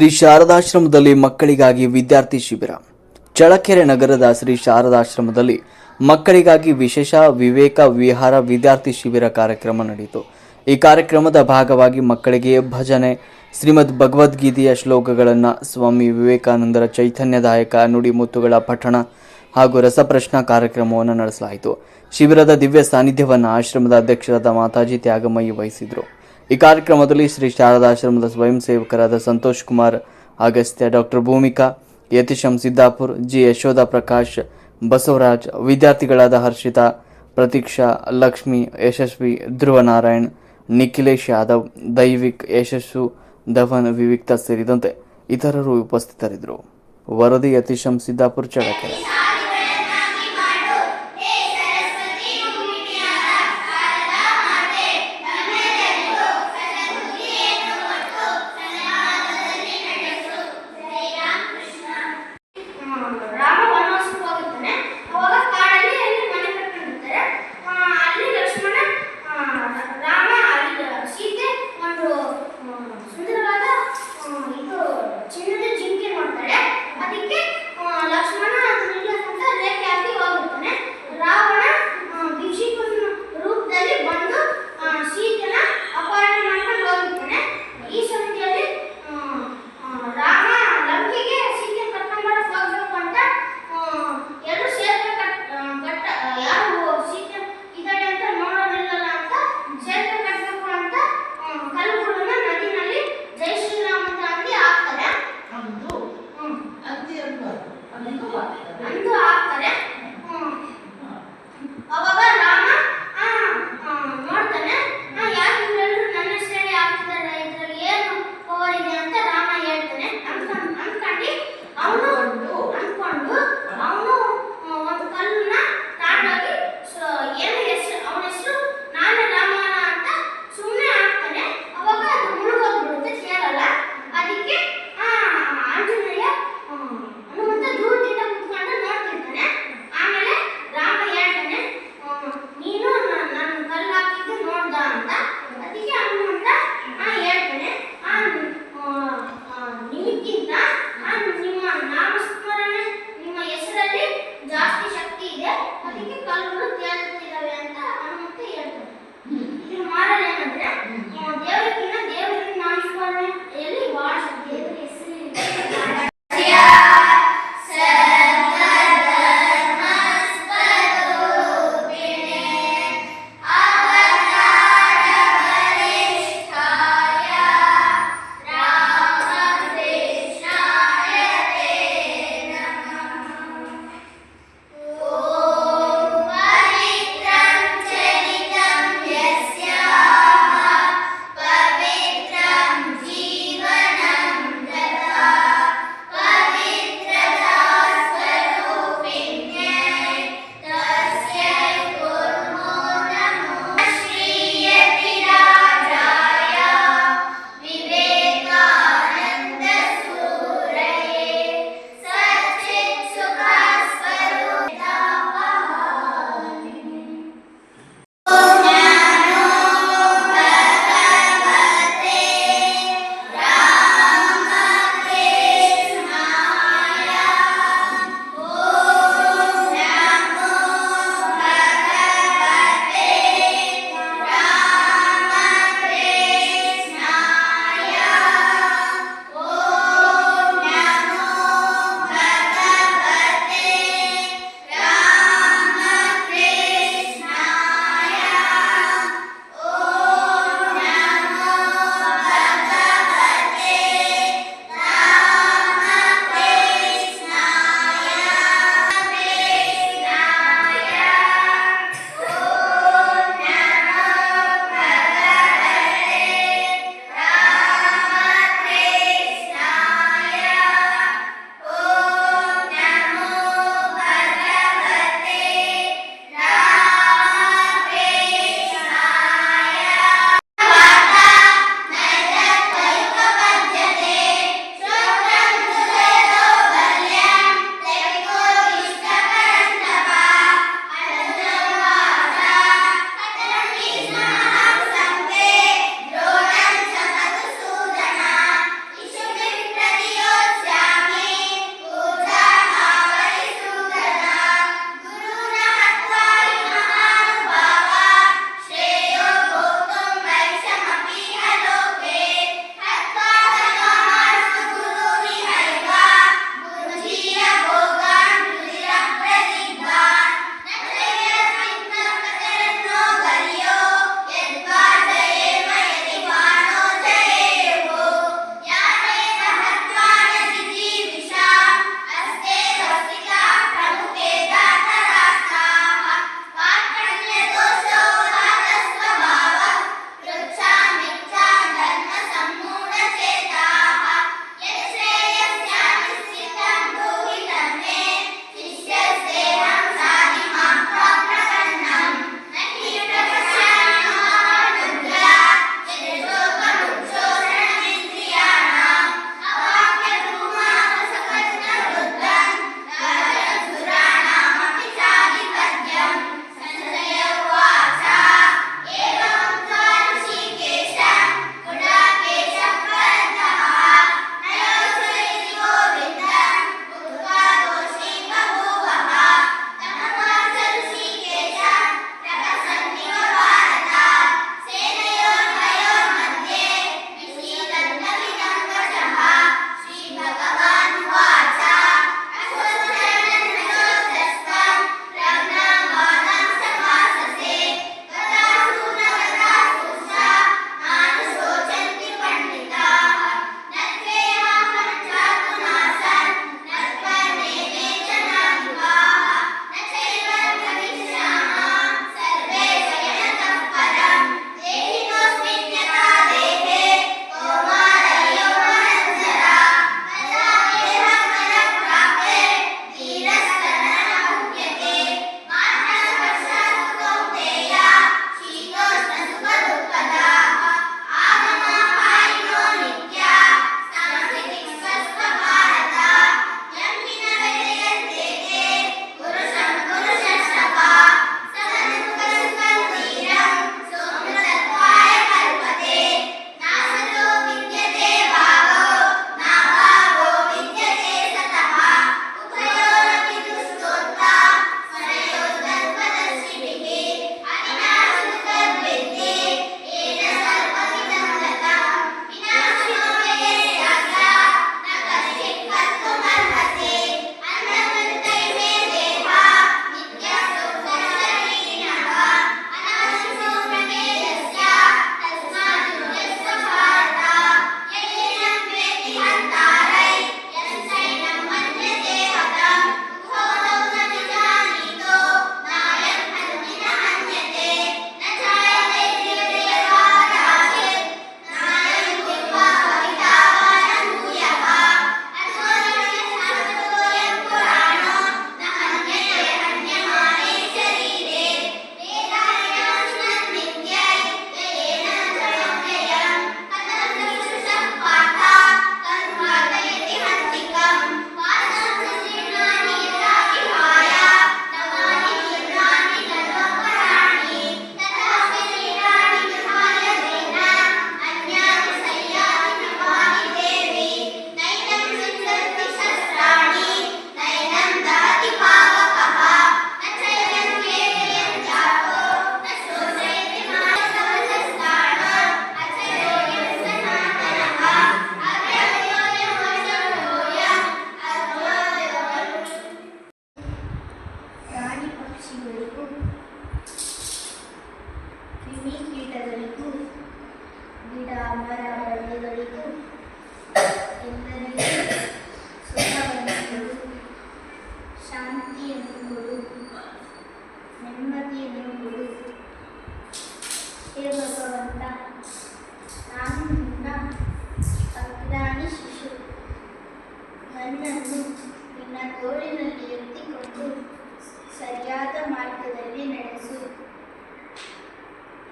ಶ್ರೀ ಶಾರದಾಶ್ರಮದಲ್ಲಿ ಮಕ್ಕಳಿಗಾಗಿ ವಿದ್ಯಾರ್ಥಿ ಶಿಬಿರ. ಚಳಕೆರೆ ನಗರದ ಶ್ರೀ ಶಾರದಾಶ್ರಮದಲ್ಲಿ ಮಕ್ಕಳಿಗಾಗಿ ವಿಶೇಷ ವಿವೇಕ ವಿಹಾರ ವಿದ್ಯಾರ್ಥಿ ಶಿಬಿರ ಕಾರ್ಯಕ್ರಮ ನಡೆಯಿತು. ಈ ಕಾರ್ಯಕ್ರಮದ ಭಾಗವಾಗಿ ಮಕ್ಕಳಿಗೆ ಭಜನೆ, ಶ್ರೀಮದ್ ಭಗವದ್ಗೀತೆಯ ಶ್ಲೋಕಗಳನ್ನು ಸ್ವಾಮಿ ವಿವೇಕಾನಂದರ ಚೈತನ್ಯದಾಯಕ ನುಡಿಮುತ್ತುಗಳ ಪಠಣ ಹಾಗೂ ರಸಪ್ರಶ್ನ ಕಾರ್ಯಕ್ರಮವನ್ನು ನಡೆಸಲಾಯಿತು. ಶಿಬಿರದ ದಿವ್ಯ ಸಾನ್ನಿಧ್ಯವನ್ನು ಆಶ್ರಮದ ಅಧ್ಯಕ್ಷರಾದ ಮಾತಾಜಿ ತ್ಯಾಗಮಯಿ ವಹಿಸಿದರು. ಈ ಕಾರ್ಯಕ್ರಮದಲ್ಲಿ ಶ್ರೀ ಶಾರದಾಶ್ರಮದ ಸ್ವಯಂ ಸೇವಕರಾದ ಸಂತೋಷ್ ಕುಮಾರ್, ಅಗಸ್ತ್ಯ ಡಾಕ್ಟರ್ ಭೂಮಿಕಾ, ಯತಿಶಂ ಸಿದ್ದಾಪುರ್, ಜಿ. ಯಶೋಧ ಪ್ರಕಾಶ್, ಬಸವರಾಜ್, ವಿದ್ಯಾರ್ಥಿಗಳಾದ ಹರ್ಷಿತಾ, ಪ್ರತೀಕ್ಷಾ, ಲಕ್ಷ್ಮಿ, ಯಶಸ್ವಿ ಧ್ರುವ ನಾರಾಯಣ್ ನಿಖಿಲೇಶ್ ಯಾದವ್, ದೈವಿಕ್, ಯಶಸ್ಸು, ಧವನ್, ವಿವಿಕ್ತ ಸೇರಿದಂತೆ ಇತರರು ಉಪಸ್ಥಿತರಿದ್ದರು. ವರದಿ ಯತಿಶಂ ಸಿದ್ದಾಪುರ್, ಚಳ್ಳಕೆರೆ.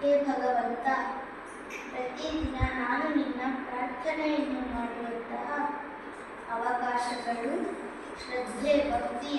ಹೇ ಭಗವಂತ ಪ್ರತಿದಿನ ನಾನು ನಿನ್ನ ಪ್ರಾರ್ಥನೆಯನ್ನು ಮಾಡುವಂತಹ ಅವಕಾಶಗಳು ಶ್ರದ್ಧೆ ಭಕ್ತಿ